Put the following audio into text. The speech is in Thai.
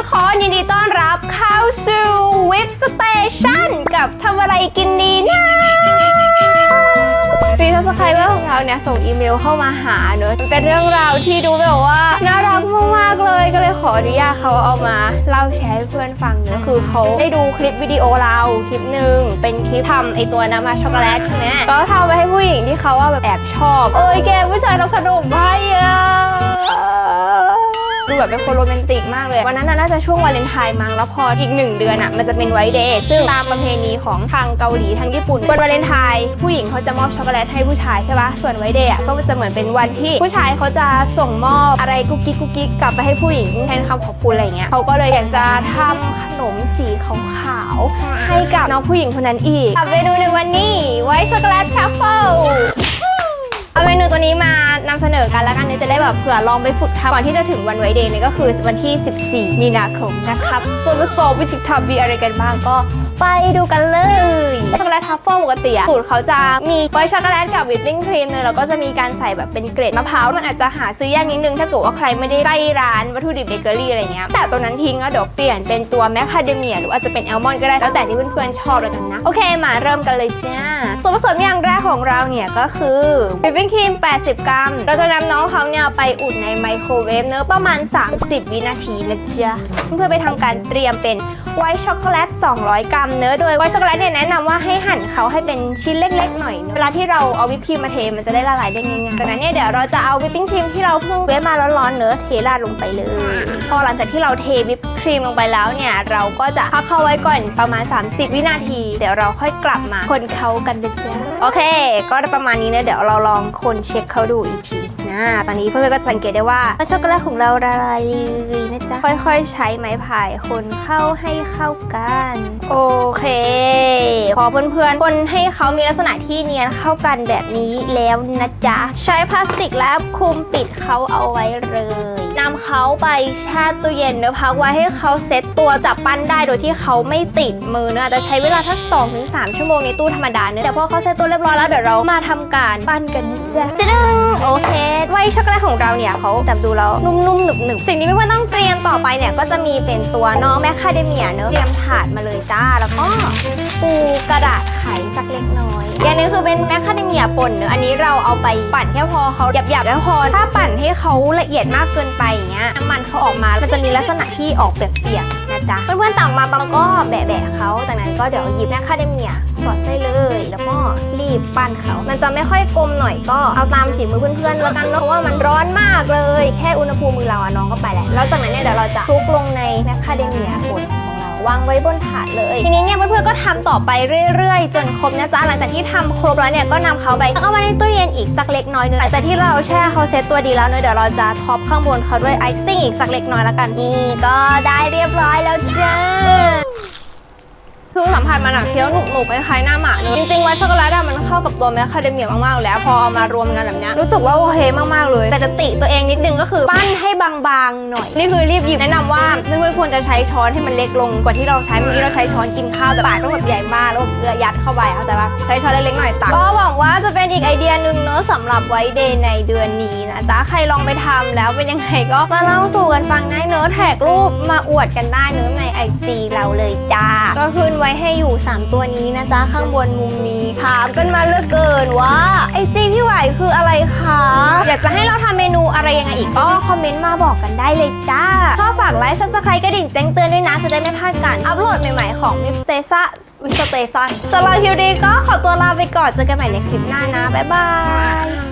ุกคนยินดีต้อนรับเข้าสู่วิบสเตชันกับทำอะไรกินดีเนะฟีทัสไครเบอร์ของเราเนี่ย ส่งอีเมลเข้ามาหาเนอะเป็นเรื่องราวที่ดูแบบว่า น่ารักมากๆเลยก็เลยขออนุญาตเขาเอามา เล่าแชร์ให้เพื่อนฟังเนอะคือเขาได้ดูคลิปวิดีโอเราคลิปหนึ่งเป็นคลิปทำไอตัวน้ำมาช็อกโกแลตใช่ไหมก็ทำไปให้ผู้หญิงที่เขาว่าแบบแอบชอบ เอ้ยแกผู้ชายเราขนมให้อะ ดูแบบเป็นคนโรแมนติกมากเลย วันนั้นน่าจะช่วงวาเลนไทน์มั้งแล้วพออีกหนึ่งเดือนอะมันจะเป็นไวท์เดย์ซึ่งตามประเพณีของทางเกาหลีทางญี่ปุ่นวันวาเลนไทน์ผู้หญิงเขาจะมอบช็อกโกแลตให้ผู้ชายใช่ปะส่วนไวท์เดย์อะก็จะเหมือนเป็นวันที่ผู้ชายเขาจะส่งมอบอะไรกุ๊กกิ๊กกุ๊กกิ๊กกลับไปให้ผู้หญิงแทนคำขอบคุณอะไรเงี้ยเขาก็เลยอยากจะทำขนมสีขาวๆให้กับน้องผู้หญิงคนนั้นอีกกลับไปดูในวันนี้ไวท์ช็อกโกแลตทัฟเฟิล เอาเมนูตัวนี้มานำเสนอกันแล้วกันเนี่ยจะได้แบบเผื่อลองไปฝึกทำก่อนที่จะถึงวันไวเดย์เนี่ยก็คือวันที่ 14 มีนาคมนะครับส่วนผสมวิธีทำมีอะไรกันบ้างก็ไปดูกันเลยช็อกโกแลตทัฟเฟิลปกติอะสูตรเขาจะมีไวท์ช็อกโกแลตกับวิปปิ้งครีมเลยแล้วก็จะมีการใส่แบบเป็นเกล็ดมะพร้าวมันอาจจะหาซื้อยากนิดนึงถ้าเกิดว่าใครไม่ได้ใกล้ร้านวัตถุดิบเบเกอรี่อะไรเงี้ยแต่ตัวนั้นทิ้งแล้วเดี๋ยวเปลี่ยนเป็นตัวแมคคาเดเมียหรืออาจจะเป็นแอลมอนด์ก็ได้แล้วแต่ที่เพื่อนๆชอบแล้วกันนะโอเคมาเริ่มกันเลยจ้าส่วนผสมอย่างแรกของเราเนี่ยก็คือวิปปิ้งครีม 80 กรัม เราจะนำน้องเขาเนี่ยไปอุ่นในไมโครเวฟเนื้อประมาณ 30 วินาทีนะจ๊ะเพื่อไปทำการเตรียมเป็นไวท์ช็อกโกแลต 200 กรัมเนื้อโดยไวท์ช็อกโกแลตเนี่ยแนะนำว่าให้หั่นเขาให้เป็นชิ้นเล็กๆหน่อยเนอเวลาที่เราเอาวิปครีมมาเทมันจะได้ละลายได้ง่ายๆดังนั้นเนี่ยเดี๋ยวเราจะเอาวิปปิ้งครีมที่เราเพิ่งเวฟมาร้อนๆเนื้อเทราดลงไปเลย พอหลังจากที่เราเทวิปครีมลงไปแล้วเนี่ยเราก็จะพักเขาไว้ก่อนประมาณ 30 วินาที เดี๋ยวเราค่อยกลับมาคนเขากันนะจ๊ะโอเค ก็ประมาณนี้เนะเดี๋ยวเราลองคนเช็คเขาดูอีกที นะตอนนี้เพื่อนๆก็สังเกตได้ว่าช็อกโกแลตของเราละลายเลยนะจ๊ะ ค่อยๆ ใช้ไม้พายคนเข้าให้เข้ากัน โอเค พอเพื่อนๆ คนให้เขามีลักษณะที่เนียนเข้ากันแบบนี้แล้วนะจ๊ะ ใช้พลาสติกและคลุมปิดเขาเอาไว้เลยนำเขาไปแช่ตู้เย็นเนื้อะพักไว้ให้เขาเซ็ตตัวจับปั้นได้โดยที่เขาไม่ติดมือเนอะอาจจะใช้เวลาทัก2-3 ชั่วโมงในตู้ธรรมดาเนอะแต่พอเขาเซ็ตตัวเรียบร้อยแล้วเดี๋ยวเรามาทำการปั้นกันนะจ๊ะจะดึง โอเคไวท์ช็อกโกแลตของเราเนี่ยเขาจับดูแล้วนุ่มๆหนึบๆสิ่งที่เพื่อนๆต้องเตรียมต่อไปเนี่ยก็จะมีเป็นตัวน้องแมคคาเดเมียเนอะเตรียมถาดมาเลยจ้าแล้วก็ปูกระดาษไขสักเล็กน้อย อย่างนี้คือเป็นแมคคาเดเมียป่นเนอะอันนี้เราเอาไปปั่นแค่พอเขาหยาบๆแค่พอถ้าปั่นให้เขาละเอียดมากเกินไปอย่างเงี้ยน้ำมันเขาออกมามันจะมีลักษณะที่ออกเปียกๆ นะจ๊ะ เพื่อนๆต่างมาบางก็แบะๆเขาจากนั้นก็เดี๋ยวหยิบแมคคาเดเมียสอดไส้เลย แล้วก็รีบปั้นเขา มันจะไม่ค่อยกลมหน่อยก็เอาตามฝีมือเพื่อนๆแล้วกันเนอะเพราะว่ามันร้อนมากเลย แค่อุณหภูมิมือเราอะน้องก็ไปแล้วแล้วจากนั้นเนี่ยเดี๋ยวเราจะคลุกลงในแมคคาเดเมียป่นของเรา วางไว้บนถาดเลย ทีนี้เนี่ยเพื่อนๆก็ทำต่อไปเรื่อยๆ จนครบนะจ๊ะหลังจากที่ทำครบแล้วเนี่ยก็นำเขาไปเอาไว้ในตู้เย็นอีกสักเล็กน้อยเนอะหลังจากที่เราแช่เขาเซตตัวดีแล้วเนี่ยเดี๋ยวเราจะท็อปข้างบนเขาด้วยไอซิ่งอีกสักเล็กน้อยแล้วกันนี่ก็ได้เรียบร้อยแล้วจ้า คือสัมผัสมันอะเคี้ยวหนุบๆคล้ายๆหน้าหมาเนจริงๆว่าช็อกโกแลตอะมันเข้ากับตัวแมคคาเดเมียมากๆแล้ว พอเอามารวมกันแบบนี้รู้สึกว่าโอเคมากๆเลย แต่จะติตัวเองนิดนึงก็คือปั้นให้บางๆหน่อย นี่คือรีบหยิบแนะนำว่าเพื่อนๆควรจะใช้ช้อนให้มันเล็กลงกว่าที่เราใช้เมื่อกี้เราใช้ช้อนกินข้าวแบบปากต้องแบบใหญ่มากแล้วเอือยัดเข้าไปเข้าใจปะใช้ช้อนเล็กๆหน่อยตักก็หวังว่าจะเป็นอีกไอเดียหนึ่งเนอะสำหรับไว้เดย์ในเดือนนี้นะจ๊ะใครลองไปทำแล้วเป็นยังไงก็มาเล่าสู่กันฟังได้เนอะแท็กรูปมาอวดกันได้เนอะในไอจีเราเลยจ้าก็ขึ้นไว้ให้อยู่ 3 ตัวนี้นะจ๊ะ ข้างบนมุมนี้ถามกันมาเลือกเกินว่าไอจีพี่ไหวคืออะไรคะ อยากจะให้เราทำเมนูอะไรยังไงอีกก็คอมเมนต์มาบอกกันได้เลยจ้า ชอบฝากไลค์ซับสไครต์กระดิ่งแจ้งเตือนด้วยนะ จะได้ไม่พลาดการอัปโหลดใหม่ๆของมิสเตซ่าวิสเตซันสำหรับคิวดีก็ขอตัวลาไปก่อนเจอกันใหม่ในคลิปหน้านะบ๊ายบาย